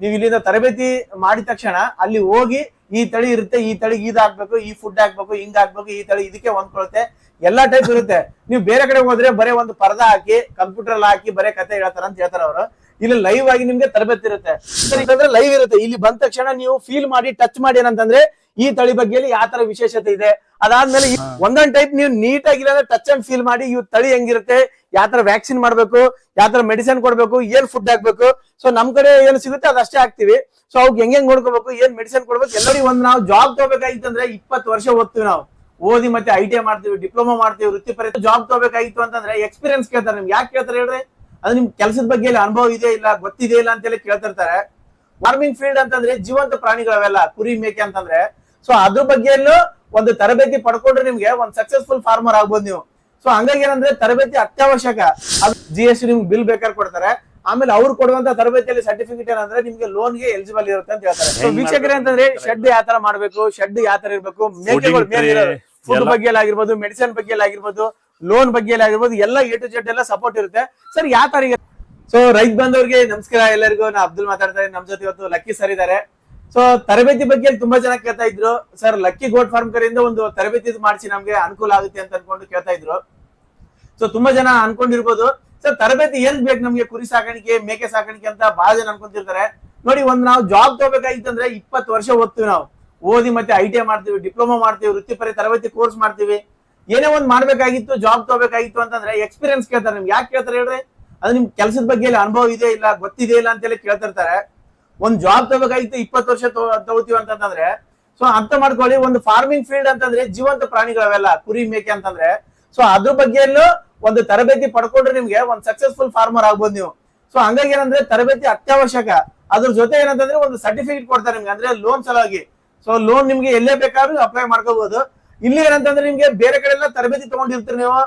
ನೀವು ಇಲ್ಲಿಂದ ತರಬೇತಿ ಮಾಡಿದ ತಕ್ಷಣ ಅಲ್ಲಿ ಹೋಗಿ ಈ ತಳಿ ಇರುತ್ತೆ, ಈ ತಳಿಗೆ ಇದ್ ಹಾಕ್ಬೇಕು, ಈ ಫುಡ್ ಹಾಕ್ಬೇಕು, ಹಿಂಗ್ ಹಾಕ್ಬೇಕು, ಈ ತಳಿ ಇದಕ್ಕೆ ಹೊಂದ್ಕೊಳುತ್ತೆ ಎಲ್ಲಾ ಟೈಪ್ ಇರುತ್ತೆ. ನೀವು ಬೇರೆ ಕಡೆ ಹೋದ್ರೆ ಬರೇ ಒಂದು ಪರ್ದ ಹಾಕಿ ಕಂಪ್ಯೂಟರ್ ಅಲ್ಲಿ ಹಾಕಿ ಬರೇ ಕತೆ ಹೇಳ್ತಾರ ಅಂತ ಹೇಳ್ತಾರ ಅವರು ಇಲ್ಲಿ ಲೈವ್ ಆಗಿ ನಿಮ್ಗೆ ತರಬೇತಿ ಇರುತ್ತೆ. ಲೈವ್ ಇರುತ್ತೆ. ಇಲ್ಲಿ ಬಂದ ತಕ್ಷಣ ನೀವು ಫೀಲ್ ಮಾಡಿ ಟಚ್ ಮಾಡಿ ಏನಂತಂದ್ರೆ ಈ ತಳಿ ಬಗ್ಗೆ ಯಾವ ತರ ವಿಶೇಷತೆ ಇದೆ. ಅದಾದ್ಮೇಲೆ ಒಂದೊಂದ್ ಟೈಪ್ ನೀವು ನೀಟ್ ಆಗಿ ಟಚ್ ಅಂಡ್ ಫೀಲ್ ಮಾಡಿ ಇವ್ ತಳಿ ಹೆಂಗಿರುತ್ತೆ ಯಾವ ತರ ವ್ಯಾಕ್ಸಿನ್ ಮಾಡ್ಬೇಕು ಯಾವ ತರ ಮೆಡಿಸಿನ್ ಕೊಡ್ಬೇಕು ಏನ್ ಫುಡ್ ಹಾಕ್ಬೇಕು. ಸೊ ನಮ್ ಕಡೆ ಏನು ಸಿಗುತ್ತೆ ಅದಷ್ಟೇ ಹಾಕ್ತಿವಿ. ಸೊ ಅವ್ಗೆ ಹೆಂಗ್ ಹೆಂಗ್ ನೋಡ್ಕೋಬೇಕು ಏನ್ ಮೆಡಿಸಿನ್ ಕೊಡ್ಬೇಕು ಎಲ್ಲರಿಗೂ ಒಂದ್ ನಾವು ಜಾಬ್ ತಗೋಬೇಕಾಗಿತ್ತು ಅಂದ್ರೆ ಇಪ್ಪತ್ತು ವರ್ಷ ಓದ್ತೀವಿ ನಾವು. ಓದಿ ಮತ್ತೆ ಐ ಟಿ ಐ ಮಾಡ್ತೀವಿ ಡಿಪ್ಲೊಮಾ ಮಾಡ್ತೀವಿ ವೃತ್ತಿಪರ ಜಾಬ್ ತಗೋಬೇಕಾಗಿತ್ತು ಅಂತಂದ್ರೆ ಎಕ್ಸ್ಪೀರಿಯನ್ಸ್ ಕೇಳ್ತಾರೆ ನಿಮ್ಗೆ. ಯಾಕೆ ಕೇಳ್ತಾರೆ ಹೇಳ್ರಿ? ಅದು ನಿಮ್ ಕೆಲಸದ ಬಗ್ಗೆ ಇಲ್ಲಿ ಅನುಭವ ಇದೆ ಇಲ್ಲ ಗೊತ್ತಿದೆ ಇಲ್ಲ ಅಂತೇಳಿ ಕೇಳ್ತಿರ್ತಾರೆ. ಫಾರ್ಮಿಂಗ್ ಫೀಲ್ಡ್ ಅಂತಂದ್ರೆ ಜೀವಂತ ಪ್ರಾಣಿಗಳವೆಲ್ಲ ಕುರಿ ಮೇಕೆ ಅಂತಂದ್ರೆ. ಸೊ ಅದ್ರ ಬಗ್ಗೆ ಒಂದು ತರಬೇತಿ ಪಡ್ಕೊಂಡ್ರೆ ನಿಮ್ಗೆ ಒಂದ್ ಸಕ್ಸಸ್ಫುಲ್ ಫಾರ್ಮರ್ ಆಗ್ಬೋದು ನೀವು. ಸೊ ಹಂಗಾಗಿ ಏನಂದ್ರೆ ತರಬೇತಿ ಅತ್ಯವಶ್ಯಕ. ಅದು ಜಿ ಎಸ್ ಟಿ ನಿಮ್ಗೆ ಬಿಲ್ ಬೇಕಾದ್ರೆ ಕೊಡ್ತಾರೆ. ಆಮೇಲೆ ಅವ್ರು ಕೊಡುವಂತ ತರಬೇತಿಯಲ್ಲಿ ಸರ್ಟಿಫಿಕೇಟ್ ಏನಂದ್ರೆ ನಿಮ್ಗೆ ಲೋನ್ಗೆ ಎಲಿಜಿಬಲ್ ಇರುತ್ತೆ ಅಂತ ಹೇಳ್ತಾರೆ. So, ವೀಕ್ಷಕರೇ ಅಂತಂದ್ರೆ ಶೆಡ್ ಯಾವ ತರ ಮಾಡ್ಬೇಕು ಶೆಡ್ ಯಾವ ತರ ಇರ್ಬೇಕು ಮೇಕೆಗಳು ಫುಡ್ ಎಲ್ಲ. ಬಗ್ಗೆ ಆಗಿರ್ಬೋದು ಮೆಡಿಸಿನ್ ಬಗ್ಗೆ ಆಗಿರ್ಬೋದು ಲೋನ್ ಬಗ್ಗೆ ಆಗಿರ್ಬೋದು, ಎಲ್ಲ ಎ ಟು ಜೆಡ್ ಎಲ್ಲ ಸಪೋರ್ಟ್ ಇರುತ್ತೆ. ಸರ್ ಯಾವ ತರ ಸೊ ರೈತ ಬಂದವ್ರಿಗೆ ನಮಸ್ಕಾರ ಎಲ್ಲರಿಗೂ. ನಾ ಅಬ್ದುಲ್ ಮಾತಾಡ್ತಾರೆ ನಮ್ ಜೊತೆ ಇವತ್ತು ಲಕ್ಕಿ ಸರ್ ಇದಾರೆ ಸೊ ತರಬೇತಿ ಬಗ್ಗೆ ತುಂಬಾ ಜನ ಕೇಳ್ತಾ ಇದ್ರು. ಸರ್ ಲಕ್ಕಿ ಗೋಟ್ ಫಾರ್ಮ್ ಕಡೆಯಿಂದ ಒಂದು ತರಬೇತಿ ಮಾಡಿಸಿ ನಮ್ಗೆ ಅನುಕೂಲ ಆಗುತ್ತೆ ಅಂತ ಅನ್ಕೊಂಡು ಕೇಳ್ತಾ ಇದ್ರು. ಸೊ ತುಂಬಾ ಜನ ಅನ್ಕೊಂಡಿರ್ಬೋದು. ಸರ್ ತರಬೇತಿ ಏನ್ ಬೇಕು ನಮ್ಗೆ? ಕುರಿ ಸಾಕಾಣಿಕೆ, ಮೇಕೆ ಸಾಕಾಣಿಕೆ ಅಂತ ಬಹಳ ಜನ ಅನ್ಕೊಂತಿರ್ತಾರೆ. ನೋಡಿ, ಒಂದ್ ನಾವು ಜಾಬ್ ತಗೋಬೇಕಾಗಿತ್ತು ಅಂದ್ರೆ ಇಪ್ಪತ್ತು ವರ್ಷ ಓದ್ತೀವಿ ನಾವು. ಓದಿ ಮತ್ತೆ ಐ ಟಿ ಮಾಡ್ತೀವಿ ಡಿಪ್ಲೊಮಾ ಮಾಡ್ತೀವಿ, ವೃತ್ತಿಪರ ತರಬೇತಿ ಕೋರ್ಸ್ ಮಾಡ್ತೀವಿ. ಏನೇ ಒಂದ್ ಮಾಡ್ಬೇಕಾಗಿತ್ತು ಜಾಬ್ ತಗೋಬೇಕಾಗಿತ್ತು ಅಂತಂದ್ರೆ ಎಕ್ಸ್ಪೀರಿಯನ್ಸ್ ಕೇಳ್ತಾರೆ ನಿಮ್ಗೆ. ಯಾಕೆ ಕೇಳ್ತಾರೆ ಹೇಳ್ರಿ? ಅದು ನಿಮ್ ಕೆಲಸದ ಬಗ್ಗೆ ಅನುಭವ ಇದೆ ಇಲ್ಲ ಗೊತ್ತಿದೆ ಇಲ್ಲ ಅಂತೇಳಿ ಕೇಳ್ತಿರ್ತಾರೆ. ಒಂದ್ ಜಾಬ್ ತಗೋಬೇಕಾಗಿತ್ತು, ಇಪ್ಪತ್ತು ವರ್ಷ ತಗೋ- ತಗೋತೀವಿ ಅಂತಂದ್ರೆ ಸೊ ಅಂತ ಮಾಡ್ಕೊಳ್ಳಿ, ಒಂದು ಫಾರ್ಮಿಂಗ್ ಫೀಲ್ಡ್ ಅಂತಂದ್ರೆ ಜೀವಂತ ಪ್ರಾಣಿಗಳವೆಲ್ಲ ಕುರಿ, ಮೇಕೆ ಅಂತಂದ್ರೆ. ಸೊ ಅದ್ರ ಬಗ್ಗೆಯಲ್ಲೂ ಒಂದು ತರಬೇತಿ ಪಡ್ಕೊಂಡ್ರೆ ನಿಮ್ಗೆ ಒಂದ್ ಸಕ್ಸಸ್ಫುಲ್ ಫಾರ್ಮರ್ ಆಗ್ಬೋದು ನೀವು. ಸೊ ಹಂಗಾಗಿ ಏನಂದ್ರೆ ತರಬೇತಿ ಅತ್ಯವಶ್ಯಕ. ಅದ್ರ ಜೊತೆ ಏನಂತಂದ್ರೆ ಒಂದು ಸರ್ಟಿಫಿಕೇಟ್ ಕೊಡ್ತಾರೆ ನಿಮ್ಗೆ, ಅಂದ್ರೆ ಲೋನ್ ಸಲುವಾಗಿ. ಸೊ ಲೋನ್ ನಿಮ್ಗೆ ಎಲ್ಲೇ ಬೇಕಾದ್ರೂ ಅಪ್ಲೈ ಮಾಡ್ಕೋಬಹುದು ಇಲ್ಲಿ ಏನಂತಂದ್ರೆ ನಿಮ್ಗೆ ಬೇರೆ ಕಡೆ ಎಲ್ಲ ತರಬೇತಿ ತಗೊಂಡಿರ್ತೀರಿ ನೀವು.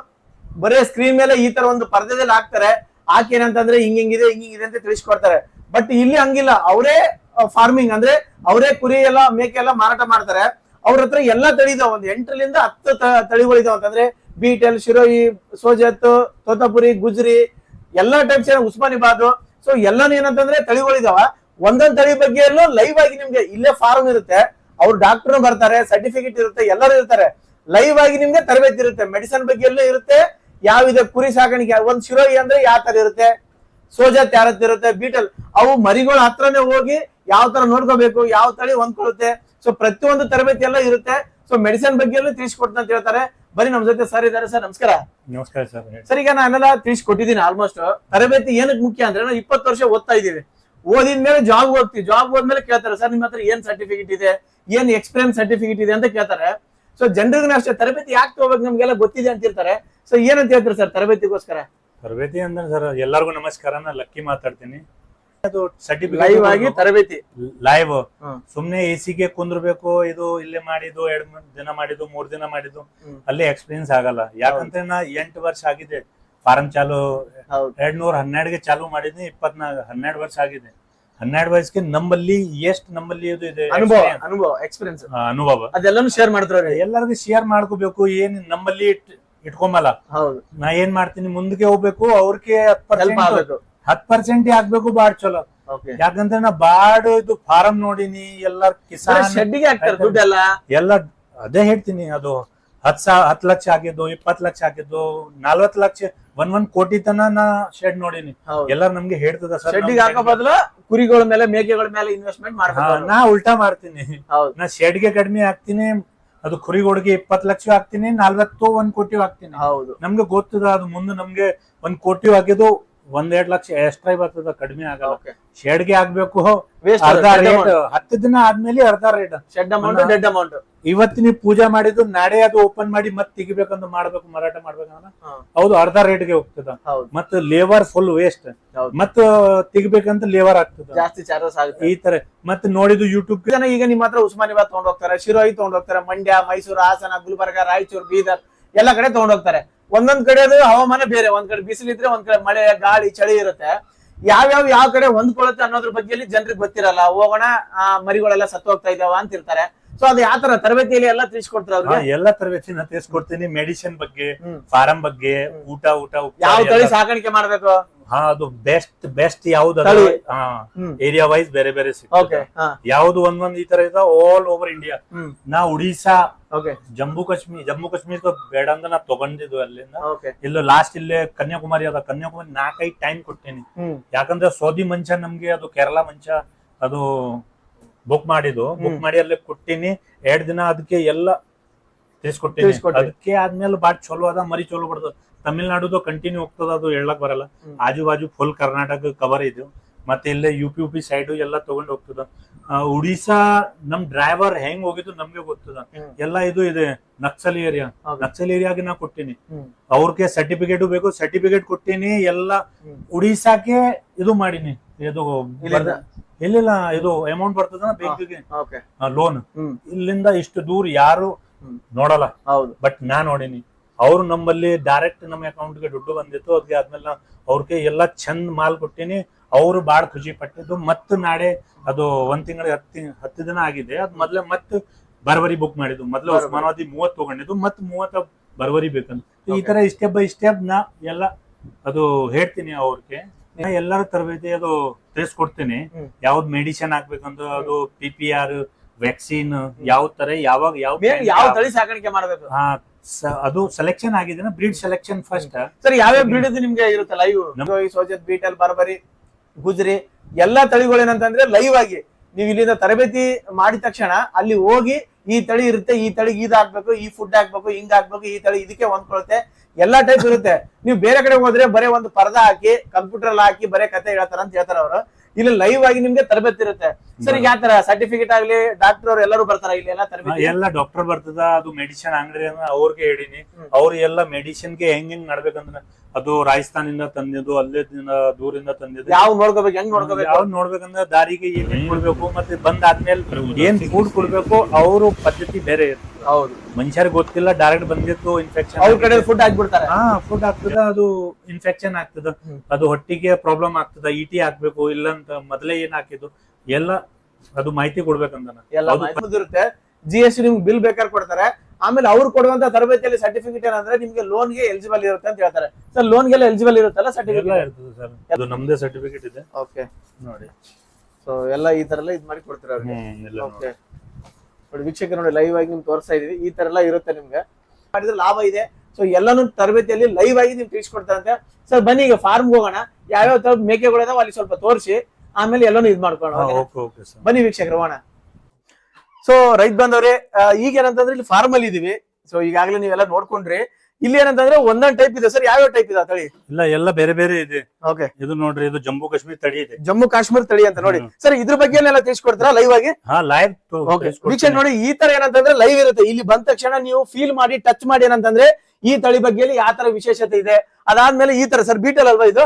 ಬರೇ ಸ್ಕ್ರೀನ್ ಮೇಲೆ ಈ ತರ ಒಂದು ಪರ್ದೆದಲ್ಲಿ ಹಾಕ್ತಾರೆ. ಹಾಕಿ ಏನಂತಂದ್ರೆ ಹಿಂಗಿಂಗಿದೆ ಹಿಂಗಿದೆ, ಹಿಂಗ ಹಿಂಗಿದೆ ಅಂತ ತಿಳಿಸ್ಕೊಡ್ತಾರೆ. ಬಟ್ ಇಲ್ಲಿ ಹಂಗಿಲ್ಲ. ಅವರೇ ಫಾರ್ಮಿಂಗ್ ಅಂದ್ರೆ ಅವರೇ ಕುರಿ ಎಲ್ಲ, ಮೇಕೆ ಎಲ್ಲ ಮಾರಾಟ ಮಾಡ್ತಾರೆ. ಅವ್ರ ಹತ್ರ ಎಲ್ಲಾ ತಳಿ ಇದಾವ. ಒಂದು ಎಂಟರಿಂದ ಹತ್ತು ತಳಿಗಳಿದಾವ ಅಂತಂದ್ರೆ ಬೀಟೆಲ್, ಶಿರೋಯಿ, ಸೋಜತ್, ತೋತಾಪುರಿ, ಗುಜ್ರಿ, ಎಲ್ಲಾ ಟೈಪ್ಸ್ ಉಸ್ಮಾನಿಬಾದ್ ಸೊ ಎಲ್ಲಾನು ಏನಂತಂದ್ರೆ ತಳಿಗಳಿದಾವ ಒಂದೊಂದ್ ತಳಿ ಬಗ್ಗೆ ಎಲ್ಲೂ ಲೈವ್ ಆಗಿ ನಿಮ್ಗೆ ಇಲ್ಲೇ ಫಾರ್ಮ್ ಇರುತ್ತೆ. ಅವ್ರು ಡಾಕ್ಟರ್ ಬರ್ತಾರೆ ಸರ್ಟಿಫಿಕೇಟ್ ಇರುತ್ತೆ ಎಲ್ಲರೂ ಇರ್ತಾರೆ. ಲೈವ್ ಆಗಿ ನಿಮ್ಗೆ ತರಬೇತಿ ಇರುತ್ತೆ. ಮೆಡಿಸನ್ ಬಗ್ಗೆ ಎಲ್ಲ ಇರುತ್ತೆ. ಯಾವ ಇದೆ ಕುರಿ ಸಾಕಾಣಿಕೆ ಒಂದ್ ಶಿರೋಯಿ ಅಂದ್ರೆ ಯಾವ ತರ ಇರುತ್ತೆ? ಸೋಜಾತ್ ಯಾರ ತರ ಇರುತ್ತೆ ಬೀಟಲ್ ಅವು ಮರಿಗಳ ಹತ್ರನೇ ಹೋಗಿ ಯಾವ ತರ ನೋಡ್ಕೋಬೇಕು ಯಾವ ತಳಿ ಹೊಂದ್ಕೊಳ್ಳುತ್ತೆ? ಸೊ ಪ್ರತಿಯೊಂದು ತರಬೇತಿ ಎಲ್ಲ ಇರುತ್ತೆ. ಸೊ ಮೆಡಿಸನ್ ಬಗ್ಗೆ ಎಲ್ಲ ತಿಳಿಸ್ಕೊಡ್ತಾ ಅಂತ ಹೇಳ್ತಾರೆ. ಬರೀ ನಮ್ ಜೊತೆ ಸರ್ ಇದಾರೆ ಸರ್ ನಮಸ್ಕಾರ. ನಮಸ್ಕಾರ ಸರ್ ಸರ್ ಈಗ ನಾನೆಲ್ಲ ತಿಳಿಸ್ಕೊಟ್ಟಿದ್ದೀನಿ ಆಲ್ಮೋಸ್ಟ್ ತರಬೇತಿ ಏನಕ್ಕೆ ಮುಖ್ಯ ಅಂದ್ರೆ ನಾವು ಇಪ್ಪತ್ತು ವರ್ಷ ಓದ್ತಾ ಇದೀವಿ ಓದಿದ ಮೇಲೆ ಜಾಬ್ ಹೋಗ್ತೀವಿ. ಜಾಬ್ ಹೋದ್ಮೇಲೆ ಕೇಳ್ತಾರೆ ಸರ್ ನಿಮ್ಮ ಹತ್ರ ಏನ್ ಸರ್ಟಿಫಿಕೇಟ್ ಇದೆ? ಏನ್ ಎಕ್ಸ್ಪೀರಿಯನ್ಸ್ ಸರ್ಟಿಫಿಕೇಟ್ ಇದೆ? ಅಂತ ಕೇಳ್ತಾರೆ. ಸೊ ಜನರಿಗೂ ಅಷ್ಟೇ ತರಬೇತಿ ಯಾಕೆ ತಗೋಬೇಕು ನಮ್ಗೆಲ್ಲ ಗೊತ್ತಿದೆ ಅಂತಿರ್ತಾರೆ ಸೊ ಏನಂತ ಹೇಳ್ತಾರೆ ಸರ್ ತರಬೇತಿಗೋಸ್ಕರ? ತರಬೇತಿ ಅಂದ್ರೆ ಸರ್ ಎಲ್ಲರಿಗೂ ನಮಸ್ಕಾರ ನಾ ಲಕ್ಕಿ ಮಾತಾಡ್ತೀನಿ. ಅದು ಲೈವ್ ಆಗಿ ತರಬೇತಿ. ಲೈವ್. ಸುಮ್ನೆ ಎ ಗೆ ಕುಂದ್ರಬೇಕು ಇದು ಇಲ್ಲೇ ಮಾಡಿದ್ದು ಎರಡ್ ದಿನ ಮಾಡಿದ್ದು ಮೂರ್ ದಿನ ಮಾಡಿದ್ದು. ಅಲ್ಲಿ ಎಕ್ಸ್ಪೀರಿಯನ್ಸ್ ಆಗಲ್ಲ. ಯಾಕಂದ್ರೆ ನಾ ಎಂಟು ವರ್ಷ ಆಗಿದೆ ಫಾರಂ ಚಾಲು ಎರಡ್ ನೂರ ಹನ್ನೆರಡ್ಗೆ ಚಾಲು ಮಾಡಿದ್ನಿ ಇಪ್ಪತ್ನಾಲ್ ಹನ್ನೆರಡು ವರ್ಷ ಆಗಿದೆ. ಹನ್ನೆರಡು ವಯಸ್ಸಿಗೆ ನಮ್ಮಲ್ಲಿ ಎಷ್ಟ್ ನಮ್ಮಲ್ಲಿ ಇದು ಇದೆ ಅನುಭವ ಅನುಭವ ಎಕ್ಸ್ಪೀರಿಯನ್ಸ್ ಅನುಭವ. ಅದೆಲ್ಲಾನು ಶೇರ್ ಮಾಡ್ತಾರೆ ಎಲ್ಲರಿಗೂ ಶೇರ್ ಮಾಡ್ಕೋಬೇಕು ಏನ್ ನಮ್ಮಲ್ಲಿ ಇಟ್- ಇಟ್ಕೊಂಬಲ್ಲ. ಹೌದು. ನಾ ಏನ್ ಮಾಡ್ತೀನಿ ಮುಂದಕ್ಕೆ ಹೋಗ್ಬೇಕು ಅವ್ರಿಗೆ ಹತ್ ಪರ್ಸೆಂಟ್ ಆಗ್ಬೇಕು. ಬಾಳ್ ಚಲೋ. ಯಾಕಂದ್ರೆ ನಾ ಬಾಡ್ ಇದು ಫಾರಂ ನೋಡಿನಿ ಎಲ್ಲ ಕಿಸಾನ್ ಶೆಡ್ಡಿಗೆ ಹಾಕ್ತಾರೆ ದುಡ್ಡೆಲ್ಲ. ಎಲ್ಲ ಅದೇ ಹೇಳ್ತೀನಿ ಅದು ಹತ್ ಸಾ ಹತ್ ಲಕ್ಷ ಆಗಿದ್ದು ಇಪ್ಪತ್ ಲಕ್ಷ ಆಗಿದ್ದು ನಲ್ವತ್ ಲಕ್ಷ ಒಂದ್ ಒಂದ್ ಕೋಟಿ ತನ ನಾ ಶೆಡ್ ನೋಡಿನಿ ಎಲ್ಲಾರು ಎಲ್ಲ ನಮ್ಗೆ ಹೇಳ್ತದ ಸರ್ ಶೆಡ್ಡಿಗೆ ಹಾಕೋ ಬದಲು ಕುರಿಗಳ ಮೇಲೆ ಮೇಕೆಗಳ ಮೇಲೆ ಇನ್ವೆಸ್ಟ್ಮೆಂಟ್ ಮಾಡ್ಬೇಕು ನಾ ಉಲ್ಟಾ ಮಾಡ್ತೀನಿ. ನಾ ಶೆಡ್ಗೆ ಕಡಿಮೆ ಹಾಕ್ತೀನಿ ಅದು ಕುರಿಗೋಡಿಗೆ ಇಪ್ಪತ್ ಲಕ್ಷ ಹಾಕ್ತೀನಿ ನಲ್ವತ್ತು ಒಂದ್ ಕೋಟಿ ಹಾಕ್ತೀನಿ. ಹೌದು. ನಮ್ಗೆ ಗೊತ್ತದ ಅದು ಮುಂದೆ ನಮ್ಗೆ ಒಂದ್ ಕೋಟಿ ಆಗಿದ್ದು ಒಂದ್ ಎರಡ್ ಲಕ್ಷ ಎಷ್ಟ್ರೈ ಬರ್ತದ ಕಡಿಮೆ ಆಗಲ್ಲ. ಶೆಡ್ಗೆ ಆಗ್ಬೇಕು ವೇಸ್ಟ್ ಅರ್ಧ ರೇಟ್ ಹತ್ತು ದಿನ ಆದ್ಮೇಲೆ ಅರ್ಧ rate shed amount dead amount ಇವತ್ತು ನೀವು ಪೂಜೆ ಮಾಡಿದ್ದು ನಾಳೆ ಅದು ಓಪನ್ ಮಾಡಿ ಮತ್ತೆ ತೆಗಿಬೇಕಂತ ಮಾಡ್ಬೇಕು ಮಾರಾಟ ಮಾಡ್ಬೇಕಂದ್ರ ಹೌದು ಅರ್ಧ ರೇಟ್ಗೆ ಹೋಗ್ತದ. ಮತ್ತೆ ಲೇಬರ್ ಫುಲ್ ವೇಸ್ಟ್ ಮತ್ತೆ ಮತ್ತ ತೆಗಿಬೇಕಂತ ಲೇಬರ್ ಆಗ್ತದ. ಜಾಸ್ತಿ ಚಾರ್ಜಸ್ ಆಗುತ್ತೆ. ಈ ತರ. ಮತ್ತೆ ನೋಡಿದ್ದು ಯೂಟ್ಯೂಬ್ ಜನ ಈಗ ನಿಮ್ಮ ಹತ್ರ ಉಸ್ಮಾನಿಬಾದ್ ತಗೊಂಡ್ ಹೋಗ್ತಾರೆ ಶಿರೋಯಿ ತಗೊಂಡ್ ಹೋಗ್ತಾರೆ ಮಂಡ್ಯ ಮೈಸೂರು ಹಾಸನ ಗುಲ್ಬರ್ಗ ರಾಯಚೂರು ಬೀದರ್ ಎಲ್ಲ ಕಡೆ ತಗೊಂಡ್ ಹೋಗ್ತಾರೆ. ಒಂದೊಂದ್ ಕಡೆ ಅದು ಹವಾಮಾನ ಬೇರೆ ಒಂದ್ ಕಡೆ ಬಿಸಿಲಿದ್ರೆ ಒಂದ್ ಕಡೆ ಮಳೆ ಗಾಳಿ ಚಳಿ ಇರುತ್ತೆ. ಯಾವ್ಯಾವ ಯಾವ ಕಡೆ ಹೊಂದ್ಕೊಳ್ಳುತ್ತೆ ಅನ್ನೋದ್ರ ಬಗ್ಗೆ ಜನರಿಗೆ ಗೊತ್ತಿರಲ್ಲ. ಹೋಗೋಣ ಆ, ಮರಿಗಳೆಲ್ಲ ಸತ್ತು ಹೋಗ್ತಾ ಇದಾವ ಅಂತಿರ್ತಾರೆ. ಸೊ ಅದು ಯಾವ ತರ? ತರಬೇತಿಯಲ್ಲಿ ಎಲ್ಲ ತಿಳಿಸ್ಕೊಡ್ತಾರೆ ಎಲ್ಲ ಅವ್ರಿಗೆ ಎಲ್ಲ ತರಬೇತಿನ ತಿಳಿಸ್ಕೊಡ್ತೀನಿ. ಮೆಡಿಸಿನ್ ಬಗ್ಗೆ. ಫಾರಂ ಬಗ್ಗೆ ಊಟ ಊಟ ಯಾವ ತಳಿ. ಸಾಕಾಣಿಕೆ ಮಾಡ್ಬೇಕು? ಹಾ ಅದು ಬೆಸ್ಟ್ ಬೆಸ್ಟ್ ಯಾವ್ದು ಏರಿಯಾ ವೈಸ್ ಬೇರೆ ಬೇರೆ ಸಿಗ್ತದೆ. ಯಾವ್ದು ಒಂದೊಂದ್ ಈ ತರ ಇದೆ ಆಲ್ ಓವರ್ ಇಂಡಿಯಾ ನಾ ಉಡಿಸಾ ಓಕೆ ಜಮ್ಮು ಕಾಶ್ಮೀರ್ ಜಮ್ಮು ಕಾಶ್ಮೀರ್ ಬೇಡ ಅಂತ ನಾ ತಗೊಂಡಿದ್ವಿ ಅಲ್ಲಿಂದ. ಇಲ್ಲ ಲಾಸ್ಟ್ ಇಲ್ಲೇ ಕನ್ಯಾಕುಮಾರಿ ಅದ. ಕನ್ಯಾಕುಮಾರಿ ನಾಲ್ಕೈದು ಟೈಮ್ ಕೊಟ್ಟೇನಿ. ಯಾಕಂದ್ರೆ ಸೋದಿ ಮಂಚ ನಮ್ಗೆ ಅದು ಕೇರಳ ಮಂಚ ಅದು ಬುಕ್ ಮಾಡಿದ್ದು ಬುಕ್. ಮಾಡಿ ಅಲ್ಲಿ ಕೊಟ್ಟಿನಿ ಎರಡ್ ದಿನ ಅದಕ್ಕೆ ಎಲ್ಲ ತಿಳಿಸ್ಕೊಟ್ಟಿನಿ. ಅದಕ್ಕೆ ಆದ್ಮೇಲೆ ಬಾಟ್ ಚಲೋ ಅದ ಮರಿ ಚಲೋ ಬರ್ತದ ತಮಿಳ್ನಾಡುದು ಕಂಟಿನ್ಯೂ ಹೋಗ್ತದ ಅದು ಹೇಳಕ್ ಬರಲ್ಲ. ಆಜು ಬಾಜು ಫುಲ್ ಕರ್ನಾಟಕ ಕವರ್ ಇದು ಮತ್ತೆ ಇಲ್ಲೇ U P U P side ಎಲ್ಲ ತಗೊಂಡ್ ಹೋಗ್ತದ ಆ, ಉಡಿಸಾ ನಮ್ ಡ್ರೈವರ್ ಹೆಂಗ್ ಹೋಗಿದ್ದು ನಮ್ಗೆ ಗೊತ್ತದ ಹ್ಮ್. ಎಲ್ಲ ಇದು ಇದೆ ನಕ್ಸಲ್ ಏರಿಯಾ. ನಕ್ಸಲ್ ಏರಿಯಾಗೆ ನಾ ಕೊಟ್ಟಿನಿ ಹ್ಮ್ ಅವ್ರಿಗೆ ಸರ್ಟಿಫಿಕೇಟ್ ಬೇಕು ಸರ್ಟಿಫಿಕೇಟ್ ಕೊಟ್ಟಿನಿ ಎಲ್ಲ ಉಡಿಸಾಕೆ ಉಡಿಸಾಕ್ಕೆ ಇದು ಮಾಡಿನಿ ಇದು? ಇಲ್ಲಿಲ್ಲ ಇದು ಅಮೌಂಟ್ ಬರ್ತದ ಬ್ಯಾಂಕಿಗೆ? ಓಕೆ ಲೋನ್ ಇಲ್ಲಿಂದ ಇಷ್ಟು ದೂರ ಯಾರು. ನೋಡಲ್ಲ. ಹೌದು. ಬಟ್ ನಾ ನೋಡಿನಿ. ಅವ್ರು ನಮ್ಮಲ್ಲಿ ಡೈರೆಕ್ಟ್ ನಮ್ಮ ಅಕೌಂಟ್ಗೆ ದುಡ್ಡು ಬಂದಿತ್ತು ಅದಕ್ಕೆ ಆದ್ಮೇಲೆ ಅವ್ರಿಗೆ ಎಲ್ಲ ಚಂದ ಮಾಲ್ ಕೊಟ್ಟಿನಿ. ಅವರು ಬಾಳ್ ಖುಷಿ ಪಟ್ಟಿದ್ದು. ಮತ್ತು ನಾಳೆ ಅದು ಒಂದ್ ತಿಂಗಳ ಹತ್ತಿ ಹತ್ತು ದಿನ ಆಗಿದೆ. ಅದ್ ಮೊದ್ಲೇ ಮತ್ತೆ ಬರ್ವರಿ ಬುಕ್ ಮಾಡಿದ್ದು. ಮೊದ್ಲು ಮನವಾದಿ ಉಸ್ಮಾನಾಬಾದಿ ಮೂವತ್ ತಗೊಂಡಿದ್ದು. ಮತ್ ಮೂವತ್ತ ಬರ್ವರಿ ಬೇಕಂತ ಈ ತರ ಸ್ಟೆಪ್ ಬೈ ಸ್ಟೆಪ್ ನಾ ಎಲ್ಲ ಅದು ಹೇಳ್ತೀನಿ ಅವ್ರಿಗೆ. ಎಲ್ಲರ ತರಬೇತಿ ಅದು ತಿಳಿಸ್ಕೊಡ್ತೀನಿ. ಯಾವ್ದು ಮೆಡಿಸಿನ್ ಹಾಕ್ಬೇಕಂತ ಅದು ಪಿ ಪಿ ಆರ್ ವ್ಯಾಕ್ಸಿನ್ ಯಾವ ತರ ಯಾವಾಗ ಯಾವ ಯಾವ ತಳಿ ಸಾಕಾಣಿಕೆ ಮಾಡಬೇಕು? ಹಾ, ಅದು ಸೆಲೆಕ್ಷನ್ ಆಗಿದೆ ಬ್ರೀಡ್ ಸೆಲೆಕ್ಷನ್ ಫಸ್ಟ್ ಸರ್ ಯಾವ್ಯಾವ ಬ್ರೀಡ್ ನಿಮ್ಗೆ ಇರುತ್ತೆ? ಲೈವ್ ಸೋಜತ್ ಬೀಟಲ್ ಬರ್ಬರಿ ಗುಜರಿ ಎಲ್ಲಾ ತಳಿಗಳು ಏನಂತಂದ್ರೆ ಲೈವ್ ಆಗಿ. ನೀವು ಇಲ್ಲಿಂದ ತರಬೇತಿ ಮಾಡಿದ ತಕ್ಷಣ ಅಲ್ಲಿ ಹೋಗಿ ಈ ತಳಿ ಇರುತ್ತೆ ಈ ತಳಿಗೆ ಇದು ಹಾಕ್ಬೇಕು ಈ ಫುಡ್ ಹಾಕ್ಬೇಕು ಹಿಂಗ್ ಹಾಕ್ಬೇಕು ಈ ತಳಿ ಇದಕ್ಕೆ ಹೊಂದ್ಕೊಳುತ್ತೆ ಎಲ್ಲಾ ಟೈಪ್ ಇರುತ್ತೆ. ನೀವು ಬೇರೆ ಕಡೆ ಹೋದ್ರೆ ಬರೇ ಒಂದು ಪರ್ದ ಹಾಕಿ ಕಂಪ್ಯೂಟರ್ ಹಾಕಿ ಬರೇ ಕತೆ ಹೇಳ್ತಾರ ಅಂತ ಹೇಳ್ತಾರ ಅವರು. ಇಲ್ಲಿ ಲೈವ್ ಆಗಿ ನಿಮ್ಗೆ ತರಬೇತಿ ಇರುತ್ತೆ. ಸರ್ ಈಗ ಯಾವ ತರ ಸರ್ಟಿಫಿಕೇಟ್ ಆಗ್ಲಿ ಡಾಕ್ಟರ್ ಅವ್ರು ಎಲ್ಲರೂ ಬರ್ತಾರ ಇಲ್ಲಿ ಎಲ್ಲ ತರಬೇತಿ? ಎಲ್ಲ ಡಾಕ್ಟರ್ ಬರ್ತದ ಅದು ಮೆಡಿಸಿನ್ ಅಂಗಡಿ ಅವ್ರಿಗೆ ಹೇಳಿನಿ. ಅವ್ರಿಗೆಲ್ಲ ಅವ್ರು ಎಲ್ಲ ಮೆಡಿಸಿನ್ಗೆ ಹೆಂಗ್ ಹೆಂಗ್ ನಡ್ಬೇಕಂದ್ರ ಅದು ರಾಜಸ್ಥಾನಿಂದ ತಂದಿದ್ದು ಅಲ್ಲೇ ದೂರಿಂದ ತಂದಿದ್ದು. ಯಾವ ನೋಡ್ಕೋಬೇಕು ಹೆಂಗ್ ನೋಡ್ಕೋಬೇಕು? ಯಾವ್ ನೋಡ್ಬೇಕಂದ್ರೆ ದಾರಿಗೆ ಏನೇನ್ ಕೊಡ್ಬೇಕು ಮತ್ತೆ ಬಂದಾದ್ಮೇಲೆ ಏನ್ ಫುಡ್ ಕೊಡ್ಬೇಕು ಅವ್ರ ಪದ್ಧತಿ ಬೇರೆ ಇರ್ತದೆ ಹೌದು. ಮನುಷ್ಯರಿಗೆ ಗೊತ್ತಿಲ್ಲ ಡೈರೆಕ್ಟ್ ಬಂದಿತ್ತು ಇನ್ಫೆಕ್ಷನ್ ಅವ್ರ ಕಡೆ ಫುಡ್ ಹಾಕ್ಬಿಡ್ತಾರೆ. ಹಾ ಫುಡ್ ಆಗ್ತದ ಅದು ಇನ್ಫೆಕ್ಷನ್ ಆಗ್ತದ. ಅದು ಹೊಟ್ಟಿಗೆ ಪ್ರಾಬ್ಲಮ್ ಆಗ್ತದ ಇಟಿ ಹಾಕ್ಬೇಕು ಇಲ್ಲ ಅಂತ ಮೊದಲೇ ಏನ್ ಹಾಕಿದ್ದು ಎಲ್ಲ ಅದು ಮಾಹಿತಿ ಕೊಡ್ಬೇಕಂತ. ಎಲ್ಲ ಹೌದು. ಇರುತ್ತೆ ಜಿ ಎಸ್ ಟಿ ನಿಮ್ಗೆ ಬಿಲ್ ಬೇಕಾದ್ರೆ ಕೊಡ್ತಾರೆ. ಆಮೇಲೆ ಅವ್ರು ಕೊಡುವಂತ ತರಬೇತಿಯಲ್ಲಿ ಸರ್ಟಿಫಿಕೇಟ್ ಏನಂದ್ರೆ ನಿಮ್ಗೆ ಲೋನ್ಗೆ ಎಲಿಜಿಬಲ್ ಇರುತ್ತೆ ಅಂತ ಹೇಳ್ತಾರೆ. ಸರ್ ಲೋನ್ ಗೆಲ್ಲ ಎಲಿಜಿಬಲ್ ಇರುತ್ತಲ್ಲ ಎಲ್ಲ ಸರ್ಟಿಫಿಕೇಟ್ ಇರ್ತದೆ ಸರ್ ಅದು ನಮ್ದೇ ಸರ್ಟಿಫಿಕೇಟ್ ಇದೆ. ಓಕೆ ನೋಡಿ. ಸೊ ಎಲ್ಲ ಈ ತರ ಎಲ್ಲ ಇದ್ ಮಾಡಿ ಕೊಡ್ತಾರೆ ಅವ್ರಿಗೆ? ಹ್ಮ್ ಎಲ್ಲ ನೋಡಿ. ಓಕೆ ನೋಡಿ ವೀಕ್ಷಕ ನೋಡಿ ಲೈವ್ ಆಗಿ ನಿಮ್ಗೆ ತೋರಿಸ್ತಾ ಇದೀವಿ ಈ ತರ ಎಲ್ಲ ಇರುತ್ತೆ ನಿಮ್ಗೆ. ಮಾಡಿದ್ರೆ ಲಾಭ ಇದೆ. ಸೊ ಎಲ್ಲಾನು ತರಬೇತಿಯಲ್ಲಿ ಲೈವ್ ಆಗಿ ನಿಮ್ಗೆ ತಿಳಿಸ್ಕೊಡ್ತಾರಂತೆ ಸರ್ ಬನ್ನಿ ಈಗ ಫಾರ್ಮ್ ಹೋಗೋಣ. ಯಾವ್ಯಾವ ತರ ಮೇಕೆಗಳಿದಾವ ಅಲ್ಲಿ ಸ್ವಲ್ಪ ತೋರಿಸಿ. ಆಮೇಲೆ ಎಲ್ಲಾನು ಇದ್ ಮಾಡ್ಕೊಳ್ಳೋಣ. ಹಾ? ಓಕೆ ಓಕೆ ಸರ್ ಬನ್ನಿ ವೀಕ್ಷಕರು ಹೋಗೋಣ. ಸೊ ರೈತ ಬಂದವ್ರೆ ಈಗ ಏನಂತಂದ್ರೆ ಇಲ್ಲಿ ಫಾರ್ಮ್ ಅಲ್ಲಿ ಇದೀವಿ. ಸೊ ಈಗಾಗಲೇ ನೀವೆಲ್ಲ ನೋಡ್ಕೊಂಡ್ರಿ. ಇಲ್ಲಿ ಏನಂತಂದ್ರೆ ಒಂದೊಂದ್ ಟೈಪ್ ಇದೆ ಸರ್. ಯಾವ್ಯಾವ ಟೈಪ್ ಇದೆ ತಳಿ? ಇಲ್ಲ ಎಲ್ಲ ಬೇರೆ ಬೇರೆ ಇದೆ. ಓಕೆ ಇದು ನೋಡ್ರಿ ಇದು ಜಮ್ಮು ಕಾಶ್ಮೀರ್ ತಳಿ ಇದೆ. ಜಮ್ಮು ಕಾಶ್ಮೀರ ತಳಿ ಅಂತ ನೋಡಿ. ಸರ್ ಇದ್ರ ಬಗ್ಗೆ ಎಲ್ಲಾ ತಿಳಿಸ್ಕೊಡ್ತೀರಾ ಲೈವ್ ಆಗಿ? ಹಾ ಲೈವ್ ವೀಕ್ಷಕ ನೋಡಿ ಈ ತರ ಏನಂತಂದ್ರೆ ಲೈವ್ ಇರುತ್ತೆ. ಇಲ್ಲಿ ಬಂದ ತಕ್ಷಣ ನೀವು ಫೀಲ್ ಮಾಡಿ ಟಚ್ ಮಾಡಿ ಏನಂತಂದ್ರೆ ಈ ತಳಿ ಬಗ್ಗೆ ಯಾವ ತರ ವಿಶೇಷತೆ ಇದೆ? ಅದಾದ್ಮೇಲೆ ಈ ತರ ಸರ್ ಬೀಟಲ್ ಅಲ್ವಾ ಇದು?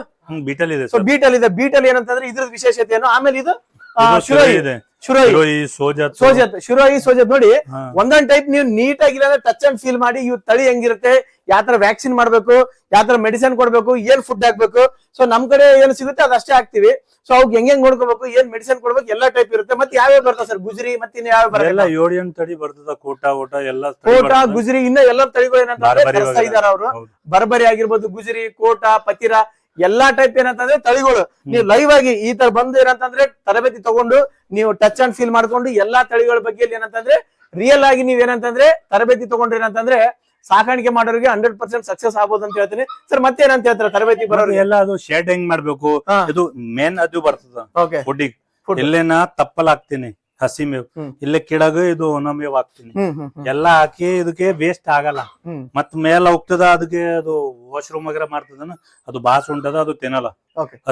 ಬೀಟಲ್ ಇದೆ ಸೊ ಬೀಟಲ್ ಇದೆ. ಬೀಟಲ್ ಏನಂತಂದ್ರೆ ಇದ್ರ ವಿಶೇಷತೆ ಏನು ಆಮೇಲೆ ಇದು ಶುರೋಯಿ ಶಿರೋಯಿ. ಸೋಜತ್. ಸೋಜತ್ ಶುರೋಯಿ ಸೋಜತ್ ನೋಡಿ. ಒಂದೊಂದ್ ಟೈಪ್ ನೀವು ನೀಟ್ ಆಗಿ ಟಚ್ ಅಂಡ್ ಫೀಲ್ ಮಾಡಿ ಇವ್ ತಳಿ ಹೆಂಗಿರುತ್ತೆ ಯಾವ ತರ ವ್ಯಾಕ್ಸಿನ್ ಮಾಡ್ಬೇಕು ಯಾವ ತರ ಮೆಡಿಸಿನ್ ಕೊಡ್ಬೇಕು ಏನ್ ಫುಡ್ ಹಾಕ್ಬೇಕು. ಸೊ ನಮ್ ಕಡೆ ಏನ್ ಸಿಗುತ್ತೆ ಅದಷ್ಟೇ ಹಾಕ್ತಿವಿ. ಸೊ ಅವ್ಗೆ ಹೆಂಗ್ ಹೆಂಗ್ ನೋಡ್ಕೋಬೇಕು ಏನ್ ಮೆಡಿಸಿನ್ ಕೊಡ್ಬೇಕು ಎಲ್ಲಾ ಟೈಪ್ ಇರುತ್ತೆ. ಮತ್ತೆ ಯಾವ್ಯಾವ ಬರ್ತಾವ ಸರ್? ಗುಜರಿ ಮತ್ತೆ ಇನ್ನು ಯಾವ ಬರಲ್ಲ ತಳಿ ಬರ್ತದ ಕೋಟ ಓಟ ಎಲ್ಲ ಕೋಟ. ಗುಜರಿ ಇನ್ನ ಎಲ್ಲ ತಳಿಗಳು ಏನಂತ. ಅವರು. ಬರ್ಬರಿ ಆಗಿರ್ಬೋದು ಗುಜರಿ ಕೋಟ ಪತಿರ ಎಲ್ಲಾ ಟೈಪ್ ಏನಂತಂದ್ರೆ ತಳಿಗಳು. ನೀವು ಲೈವ್ ಆಗಿ ಈ ತರ ಬಂದು ಏನಂತಂದ್ರೆ ತರಬೇತಿ ತಗೊಂಡು ನೀವು ಟಚ್ ಅಂಡ್ ಫೀಲ್ ಮಾಡ್ಕೊಂಡು ಎಲ್ಲಾ ತಳಿಗಳ ಬಗ್ಗೆ ಏನಂತಂದ್ರೆ ರಿಯಲ್ ಆಗಿ ನೀವ್ ಏನಂತಂದ್ರೆ ತರಬೇತಿ ತಗೊಂಡ್ರಿ ಏನಂತಂದ್ರೆ ಸಾಕಾಣಿಕೆ ಮಾಡೋರಿಗೆ ಹಂಡ್ರೆಡ್ ಪರ್ಸೆಂಟ್ ಸಕ್ಸಸ್ ಆಗ್ಬೋದು ಅಂತ ಹೇಳ್ತೀನಿ. ಸರ್ ಮತ್ತೆ ಏನಂತ ಹೇಳ್ತಾರೆ? ತರಬೇತಿ ಬರೋರು ಎಲ್ಲ ಅದು ಶೇಡ್ ಹೆಂಗ್ ಮಾಡ್ಬೇಕು. ಇದು ಮೇನ್ ಅದು ಬರ್ತದ. ಇಲ್ಲೇನ ತಪ್ಪಲ್ ಹಾಕ್ತೀನಿ ಹಸಿ ಮೇವು. ಇಲ್ಲೇ ಕಿಡಗ ಇದು ಒಣ ಮೇವ್ ಹಾಕ್ತೀನಿ. ಎಲ್ಲ ಹಾಕಿ ಇದಕ್ಕೆ ವೇಸ್ಟ್ ಆಗಲ್ಲ. ಮತ್ ಮೇಲ್ ಹೋಗ್ತದ ಅದಕ್ಕೆ ಅದು ವಾಶ್ರೂಮ್ ವಗೇರ ಮಾಡ್ತದನ ಅದು ಬಾಸ್ ಉಂಟದ ಅದು ತಿನ್ನಲ್ಲ.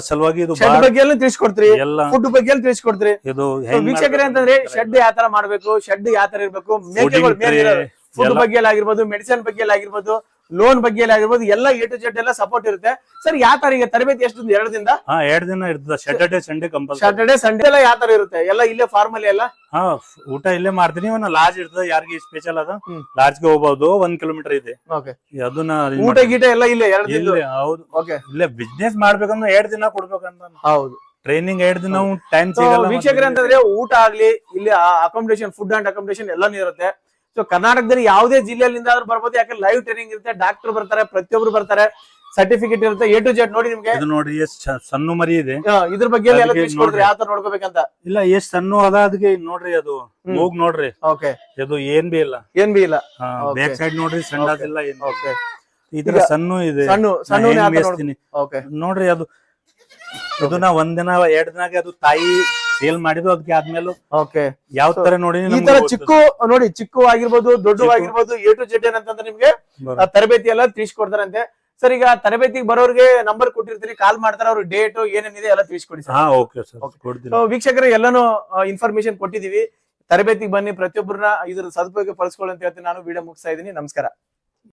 ಅಸಲವಾಗಿ ಸಲುವಾಗಿ ಇದು ಬಗ್ಗೆ ಎಲ್ಲ ತಿಳಿಸ್ಕೊಡ್ತೀರಿ? ಎಲ್ಲ ಫುಡ್ ಬಗ್ಗೆ ಎಲ್ಲ ತಿಳಿಸ್ಕೊಡ್ತೀರಿ? ಇದು ವೀಕ್ಷಕರೇ ಅಂತಂದ್ರೆ ಶೆಡ್ ಯಾವ ತರ ಮಾಡ್ಬೇಕು ಶೆಡ್ ಯಾವ ತರ ಇರ್ಬೇಕು ಫುಡ್ ಬಗ್ಗೆ ಆಗಿರ್ಬೋದು ಮೆಡಿಸಿನ್ ಬಗ್ಗೆ ಆಗಿರ್ಬೋದು ಲೋನ್ ಬಗ್ಗೆ ಆಗಿರ್ಬೋದು ಎಲ್ಲ ಎ ಟು ಜೆಡ್ ಎಲ್ಲ ಸಪೋರ್ಟ್ ಇರುತ್ತೆ. ಸರ್ ಯಾವ ತರ ಈಗ ತರಬೇತಿ ಎಷ್ಟು ಎರಡು ದಿನದ? ಹಾ ಎರಡ್ ದಿನ ಇರ್ತದೆ. Saturday Sunday compulsory Saturday Sunday ಎಲ್ಲ ಯಾವ ತರ ಇರುತ್ತೆ? ಎಲ್ಲ ಇಲ್ಲೇ ಫಾರ್ಮಲ್ಲಿ ಎಲ್ಲ? ಹಾ ಊಟ ಇಲ್ಲೇ ಮಾಡ್ತೀನಿ. ಒಂದು ಲಾಡ್ಜ್ ಇರ್ತದ. ಯಾರಿಗೆ ಸ್ಪೆಷಲ್ ಅದ? ಲಾಜ್ ಲಾಡ್ಜ್ಗೆ ಹೋಗ್ಬೋದು. ಒಂದ್ ಕಿಲೋಮೀಟರ್ ಇದೆ. ಓಕೆ ಅದನ್ನ ಇದ್ ಊಟ. ಗೀಟ ಎಲ್ಲ ಇಲ್ಲೇ ಎರಡು ದಿನ ಇಲ್ಲಿ ಹೌದು. ಓಕೆ ಇಲ್ಲೇ ಬಿಸ್ನೆಸ್ ಮಾಡ್ಬೇಕಂದ್ರೆ ಎರಡ್ ದಿನ ಕೊಡ್ಬೇಕಂತ ಹೌದು. ಟ್ರೈನಿಂಗ್ ಎರಡು ದಿನ ಟೈಮ್ ಸಿಗಲ್ಲ ವೀಕ್ಷಕರೇ ಅಂತಂದ್ರೆ ಊಟ ಆಗ್ಲಿ ಇಲ್ಲಿ ಅಕಾಮಿಡೇಷನ್ ಫುಡ್ ಅಂಡ್ ಅಕಾಮಿಡೇಷನ್ ಎಲ್ಲಾನು ಇರುತ್ತೆ. ಸೊ ಕರ್ನಾಟಕದಲ್ಲಿ ಯಾವುದೇ ಜಿಲ್ಲೆಯಿಂದ ಆದ್ರೂ ಬರ್ಬೋದು. ಯಾಕಂದ್ರೆ ಲೈವ್ ಟ್ರೈನಿಂಗ್ ಇರುತ್ತೆ ಡಾಕ್ಟರ್ ಬರ್ತಾರೆ ಪ್ರತಿಯೊಬ್ರು ಬರ್ತಾರೆ. ಸರ್ಟಿಫಿಕೇಟ್ ಇರುತ್ತೆ ಎ ಟು ಜೆಡ್ ನೋಡಿ ನಿಮ್ಗೆ. ಇದು ಎಷ್ಟ್ ಚ- ಸಣ್ಣ ಮರಿ ಇದೆ. ಆ, ಇದ್ರ ಬಗ್ಗೆ ಎಲ್ಲ ಅದಕ್ಕೆ. ಯಾವ ತರ ನೋಡ್ಕೋಬೇಕಂತ. ಇಲ್ಲ ಎಷ್ಟ್ ಸಣ್ಣ ಅದ ಅದಕ್ಕೆ ನೋಡ್ರಿ ಅದು. ಹೋಗ್ ಮೂಗ್ ನೋಡ್ರಿ. ಓಕೆ. ಇದು ಏನ್ ಬಿ ಇಲ್ಲ. ಏನ್ ಬಿ ಇಲ್ಲ. Okay. ಬ್ಯಾಕ್ ಸೈಡ್ ನೋಡ್ರಿ ಸಣ್ಣದಿಲ್ಲ ಏನ್ ಇಲ್ಲ. ಓಕೆ. ಈಗ ಸಣ್ಣ ಇದೆ. ಸಣ್ಣ ನಾ ಸಣ್ಣ ಹೆಂಗ್ ಮೇಯ್ಸ್ತೀನಿ. ಓಕೆ. ನೋಡ್ರಿ ಅದು. ಇದು ನಾ ಒಂದಿನ ಎರಡ್ ದಿನಾಗೆ ಅದು ತಾಯಿ ಸೇಲ್ ಮಾಡಿದ್ರು ಅದಕ್ಕೆ ಆದ್ಮೇಲೆ ಓಕೆ ಯಾವ ತರ ನೋಡಿ ಈ ತರ ಚಿಕ್ಕು ನೋಡಿ ಚಿಕ್ಕು ಆಗಿರ್ಬೋದು ದೊಡ್ಡ. ಆಗಿರ್ಬೋದು ಎ ಟು ಜೆಡ್ ಏನಂತಂದ್ರೆ ನಿಮ್ಗೆ ತರಬೇತಿ ಎಲ್ಲ ತಿಳಿಸ್ಕೊಡ್ತಾರಂತೆ. ಸರ್ ಈಗ ತರಬೇತಿಗೆ ಬರೋರಿಗೆ ನಂಬರ್ ಕೊಟ್ಟಿರ್ತೀರಿ ಕಾಲ್ ಮಾಡ್ತಾರೆ ಅವ್ರ ಡೇಟ್ ಏನೇನಿದೆ ಎಲ್ಲ ತಿಳಿಸ್ಕೊಡಿ ಹಾ ಓಕೆ ಸರ್ ವೀಕ್ಷಕರೇ ಎಲ್ಲಾನು ಇನ್ಫಾರ್ಮೇಶನ್ ಕೊಟ್ಟಿದೀವಿ ತರಬೇತಿಗೆ ಬನ್ನಿ ಪ್ರತಿಯೊಬ್ಬರನ್ನ ಇದ್ರ ಸದುಪಯೋಗ ಪಡಿಸ್ಕೊಳ್ಳಿ ಅಂತ ಹೇಳ್ತೀನಿ. ನಾನು ವಿಡಿಯೋ ಮುಗಿಸ್ತಾ ಇದ್ದೀನಿ. ನಮಸ್ಕಾರ.